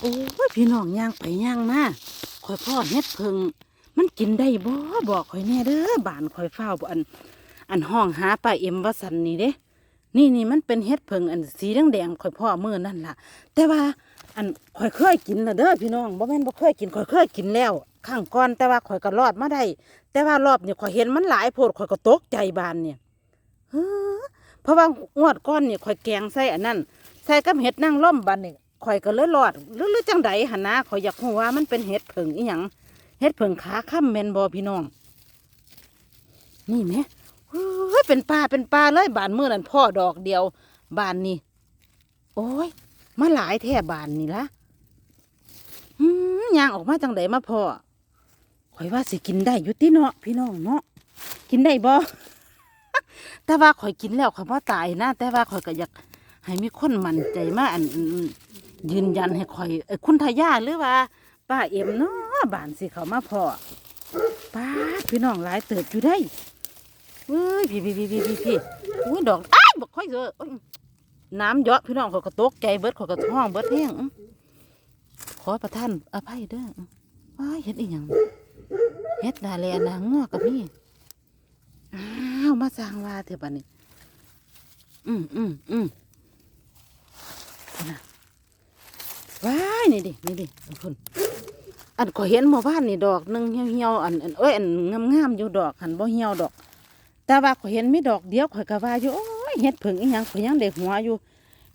โอ้ยพี่น้องย่างไปย่างมาข่อยพ่อเฮ็ดเพิงมันกินได้บ่บอกข่อยแน่เด้อบ้านข่อยเฝ้าบ่อัน อันห้องหาป้าเอ็มว่าสันนี่เด้ นี่นี่มันเป็นเฮ็ดเพิงอันสีแดงๆข่อยพ่อมื้อนั่นล่ะ แต่ว่าอันข่อยเคยกินละเด้อพี่น้องบ่แม่นบ่เคยกินข่อยเคยกินแล้วข้างก่อนแต่ว่าข่อยก็รอดมาได้ แต่ว่ารอบนี้ข่อยเห็นมันหลายโพดข่อยก็ตกใจบานเนี่ยเฮ้อเพราะว่างวดก้อนนี่ข่อยแกงใส่อันนั้นใส่กับเห็ดนางร่มบานนี่ ข่อยก็เลยรอดหรือหรือจังใดหันนะข่อยอยากรู้ว่ามันเป็นเห็ดเพิงอีหยังเห็ดเพิงขาค่ำแมนบ่พี่น้อง นี่แหมเฮ้ยเป็นปลาเป็นปลาเลยบานเมื่อนั่นพ่อดอกเดียว บานนี่โอ้ยมาหลายแท่บานนี่ละหืมยางออกมาจังไดมาพ่อข่อยว่าสิกินได้อยู่ติเนาะพี่น้องเนาะกินได้บ่แต่ว่าข่อยกินแล้วข่อยบ่ตายนะแต่ว่าข่อยก็อยากให้มีคนมั่นใจมาอันอันอัน ยืนยันให้ข่อยอคุณทายาหรือว่าป้าเอ็มเนาะบานสิเขามาพอป้าพี่น้องหลายเติบอยู่ได้เฮ้ยพี่พี่พี่พี่พี่พี่อุ้ยดอกอ้ายบอกค่อยเจอโอ้ยน้ำเยอะพี่น้องเขาก็ตกใจเบิดเขาก็ท้องเบิดแห้งขอประท่านอภัยเด้อว้ายเฮ็ดอีหยังเฮ็ดดาแลนางงัวกับนี่อ้าวมาสร้างว่าเถอะบัดนี้ อืมอืมอืมพุ่นน่ะ ว้ายนี่ดินี่ดิคุณอันก็เห็นหมู่บ้านนี่ดอกหนึงเหี่ยวๆอันอันเอ้ยอันงามๆอยู่ดอกหันบ่เหี่ยวดอก แต่ว่าข่อยเห็นมีดอกเดียวข่อยก็ว่าอยู่โอ้ยเฮ็ดผึ่งอีหยังข่อยยังได้หัวอยู่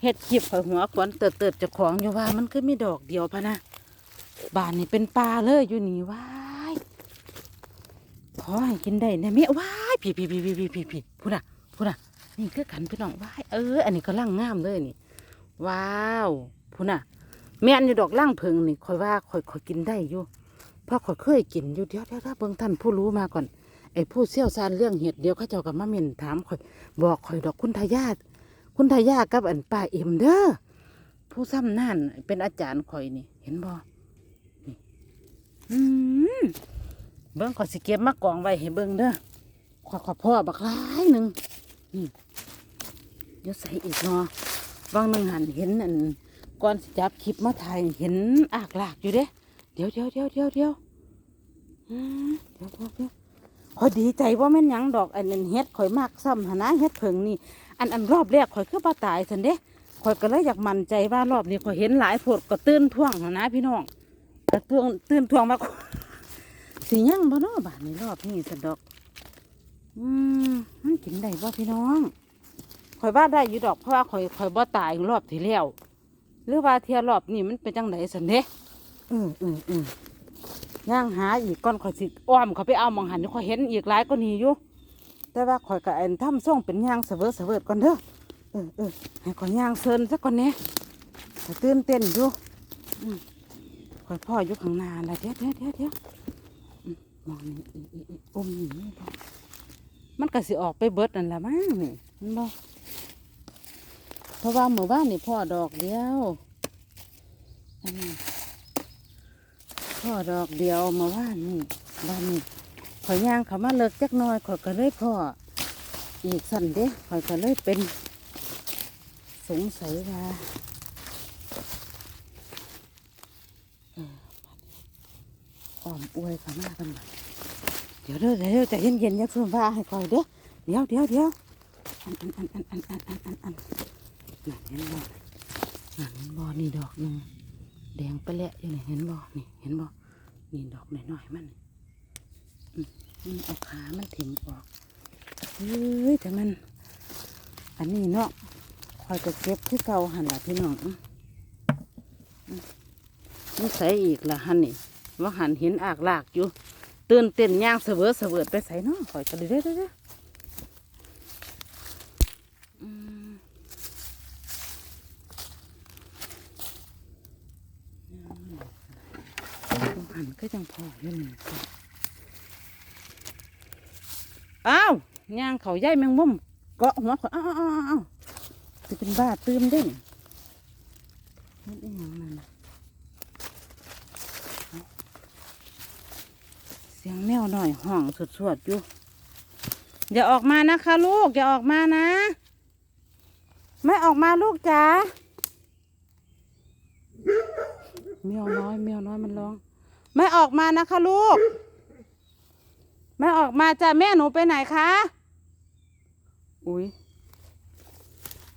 เฮ็ดคลิปข่อยหัวขวัญเติดเติดจ้าของอยู่ว่ามันคือมีดอกเดียวพะนะบ้านนี่เป็นป่าเลยอยู่นี่ว้ายขอให้กินได้แน่แม่ว้ายพี่พี่พี่พี่พี่พี่พี่พูดน่ะพูดน่ะนี่คือกันพี่น้องว้ายเออ อันนี้ก็ล่างงามเลยนี่ ว้าวพูดน่ะ แม่นอยู่ดอกล่างเพิงนี่คอยว่าคอยคอยกินได้อยู่เพราะคอยเคยกินอยู่เดี๋ยวเดี๋ยวเดี๋ยวเบิ่งท่านผู้รู้มาก่อนไอ้ผู้เชี่ยวชาญเรื่องเห็ดเดียวเขาเจ้ากับมาเม่นถามคอย บอกคอยดอกคุณทายาทคุณทายาทกับอันป้าเอ็มเด้อผู้ซ้ำนั่นเป็นอาจารย์คอยนี่ เห็นบ่นี่อืมเบิ่งขอสิเก็บมากองไว้ให้เบิ่งเด้อขอขอพ่อบักหลายหนึ่งนี่เดี๋ยวใส่อีกเนาะบางหนึ่งหันเห็นอัน ก่อนจับคลิปมาถ่ายเห็นอากลากอยู่เด้เดี๋ยวเดี๋ยวเดี๋ยวเดี๋ยวเดี๋ยวอืมเดี๋ยวเดี๋ยวเดี๋ยวขอยดีใจว่าแม่นยังดอกอันนั้นเฮ็ดข่อยมากซ้ำหนะเฮ็ดเผิงนี่อันอันรอบแรกข่อยคือบ่ตายสันเด้ข่อยก็เลยอยากมั่นใจว่ารอบนี้ข่อยเห็นหลายโพดก็ตื่นท่วงหนะพี่น้องก็ตื่นตื่นท่วงมาสิยังบ่เนาะบาดนี้รอบนี้สันดอก อืมมันกินได้บ่พี่น้องข่อยว่าได้อยู่ดอกเพราะว่าข่อยข่อยบ่ตายรอบที่แล้ว หรือว่าเทียรอบนี่มันเป็นจังไดสันเด้อืมอืมอืมย่างหาอีกก่อนข่อยสิอ้อมเขาไปเอามองหันข่อยเห็นอีกหลายก็นี่อยู่ แต่ว่าข่อยกับเอ็นทำส่งเป็นย่างเสเวอเสเวิร์ก่อนเด้อเออเออให้ข่อยย่างเซินซะก่อนเนี่ยข่อยตื่นเต้นอยู่อืมข่อยพ่ออยู่ข้างหน้าละเดี๋ยวเดี๋ยวเดี๋ยวเดี๋ยวอืมมองนี่อีอีอีอมนี่บ่มันก็สิออกไปเบิดนั่นละมั้งนี่มันบ่ เพราะว่าเมื่อวานนี่พ่อดอกเดียวพ่อดอกเดียวเมื่อวานนี่บ้านนี้ข่อยย่างเขามาเลิกจักน้อยข่อยก็เลยพ่ออีกสั่นเด้ข่อยก็เลยเป็น สงสัยว่าอออ้อมอวยเขามากันบัดเดี๋ยวเด้อเดี๋ยวเด้อใจเย็นๆยักษ์ส่วนว่าให้ข่อยเด้อเดี๋ยวเดี๋ยวเดี๋ยวอันอันอันอันอันอันอันอั นนั่นเห็นบ่นั่นเห็นบ่นี่ดอกหนึ่งแดงไปแล้วอยู่นี่เห็นบ่นี่เห็นบ่นี่ดอกหน้อยๆมันมันเอาขา มันถิ่มออกเฮ้ยแต่มัน อันนี้เนาะคอยจะเก็บที่เก่าหันละพี่น้องอื้ออื้อนี่ใส่อีกละหันนี่ว่าหันเห็นอากลากอยู่ตื่นเต้นย่างเสวยเสวยไปใส่เนาะคอยจะเด้อเด้อเด้อม ต้องหั นก็จังพออยู่นี่อ้าวย่างเขาใหญ่แมงมุมเกาะหัวเขาอ้าวอ้าวอ้าวอ้าวจะเป็นบ้าตื่มเด้งนี่อีหยังนั่นเสียงแมวหน่อยห้องสวดๆอยู่อย่าออกมานะคะลูก อย่าออกมานะ ไม่ออกมาลูกจ๋าแมวน้อยแมวน้อยมันร้อง แม่ออกมานะคะลูกแม่ออกมาจ้ะแม่หนูไปไหนคะ อุ้ย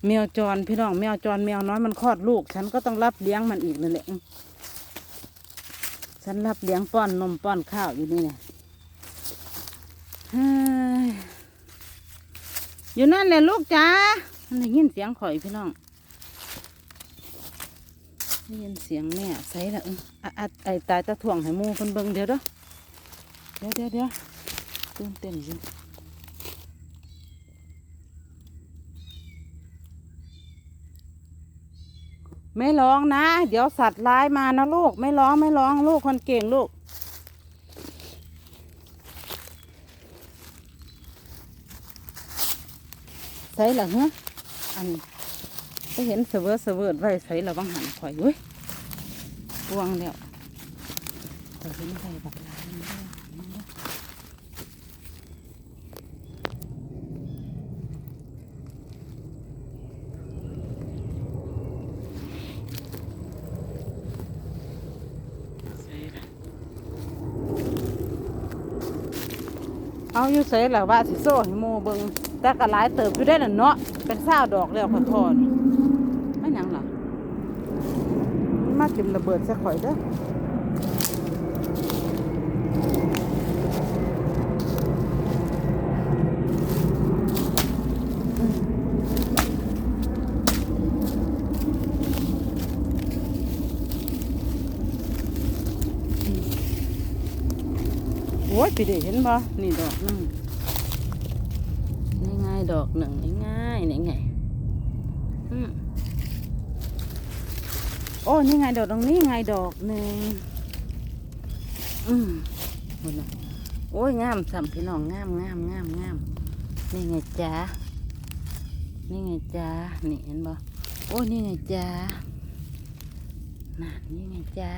แมวจรพี่น้องแมวจรแมวน้อยมันคลอดลูก ฉันก็ต้องรับเลี้ยงมันอีกนั่นแหละฉันรับเลี้ยงป้อนนมป้อนข้าวอยู่นี่เนี่ยเฮ้ยอยู่นั่นแหละลูกจ้ามันได้ยินเสียงข่อยพี่น้อง ได้ยินเสียงแม่ใส่ละเอออะอะไอตายตะถ่วงให้มูเพิ่นเบิ่งเดี๋ยวเด้อเดี๋ยวเดี๋ยวเดี๋ยวตื่นเต้นอยู่ไม่ร้องนะ เดี๋ยวสัตว์ร้ายมานะลูก ไม่ร้องไม่ร้องลูกคนเก่งลูกใส่ละเฮ้ออัน ไปเห็นเสเวอร์เสเวิร์ไว้ใส่ระวังหันข่อยเว้ยปวงแล้วข่อยเห็นใส่บักลายมันเด้อมันเอใส่เอาอยู่ใส่ละว่าสิโซ่ให้โมเบิงแต่ก็หลายเติบอยู่ได้น่ะเนาะเป็นเศร้าดอกแล้วขอโทษไม่หยังหรอ มากินระเบิดซะข่อยเด้อโอ้ยไปเด้เห็นบ่นี่ดอกหนึงนี่ไงดอกหนึ่งนี่ไงนี่ไงอืม โอ้นี่ไงดอกตรงนี้ไงดอกหนึ่งอืมหุ่นะโอ้ยงามสัมพี่น้องงามงามงามงามนี่ไงจ้านี่ไงจ้านี่เห็นบ่โอ้ยนี่ไงจ้าน่ะนี่ไงจ้า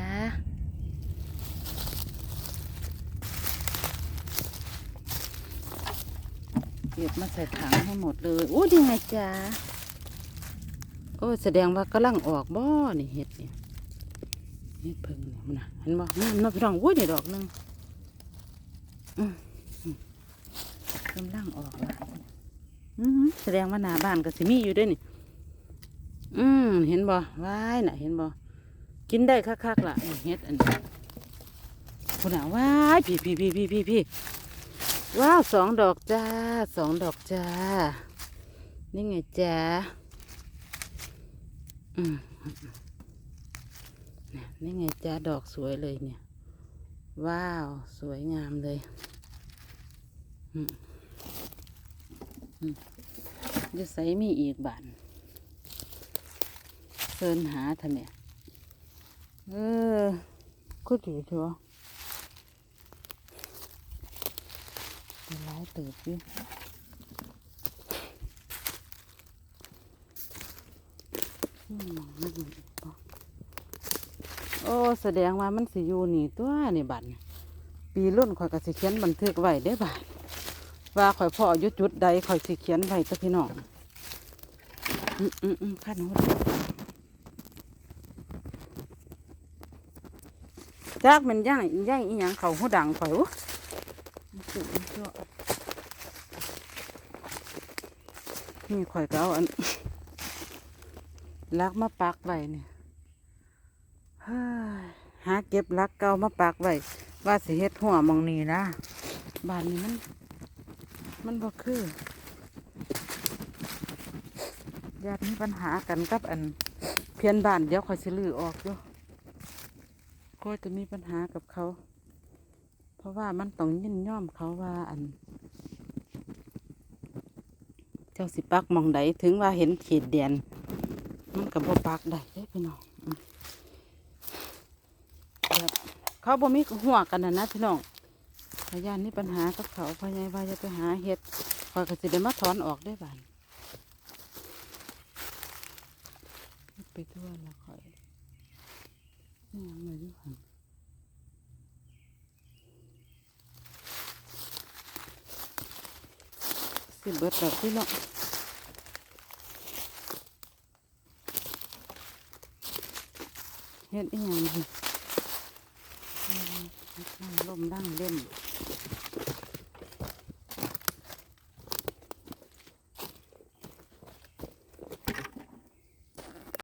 เก็บมาใส่ถังให้หมดเลยโอ้ดีไงจ้า โอ้แสดงว่ากำลังออกบ่นี่เห็ดเนี่ยเห็ดเพิ่งเนี่ยมันนะเห็นบ่งามเนาะพี่น้องโอ้ยนี่ดอกหนึงกำลังออกแล้วแสดงว่าหน้าบ้านก็สิมีอยู่ด้วยนี่ อืมเห็นบ่ว้ายน่ะ เห็นบ่กินได้คักๆล่ะเห็ดอันนี้คุณน่ะว้ายพี่พี่พี่พี่พี่พี่ว้าวสองดอกจ้าสองดอกจ้า นี่ไงจ้า อืมเนี่ยนี่ไงจ้าดอกสวยเลยเนี่ย ว้าว สวยงามเลยอืมอืมจะใส่มีอีกบานเสินหาทำไมเออก็ดีเถอะเป็นหลายเติบอยู่อืมมันอยู่อีกบ่ โอ้แสดงว่ามันสิอยู่นี่ตัวนี่บัดนี่ปีรุ่นข่อยก็สิเขียนบันทึกไว้ได้บัดว่าข่อยพ่อยู่จุดใดข่อยสิเขียนไว้ตัวพี่น้องอืมอืมอืมขั้นหัวจักมันย่างย่างอีหยังเขาหูดังข่อยอุ๊สุดยอดนี่ข่อยก็เอาอัน ลักมาปักไว้เนี่ยหาเก็บลักเก่ามาปักไว้ว่าสิเฮ็ดหัวมองนี้นะบานนี้มัน มันบ่คือญาติมีปัญหากันกับอัน เพียนบ้านเดี๋ยวข่อยสิลือออกอยู่ก็จะมีปัญหากับเขา เพราะว่ามันต้องยินย่อมเขาว่าอัน เจ้าสิปักมองใดถึงว่าเห็นเขตแดน มันกับบ่ปักได้เด้พี่น้องเขาบ่มีหัวกันนะนะพี่น้องพยานนี่ปัญหากับเขาพยายว่าจะไปหาเห็ดคอยก็สิได้มาถอนออกได้บ้านไปทั่วแล้วคอยนี่ยังไงอยู่หั่นสิเบิดดอกพี่น้อง เฮ็ดอีหยังลมนั่งเล่น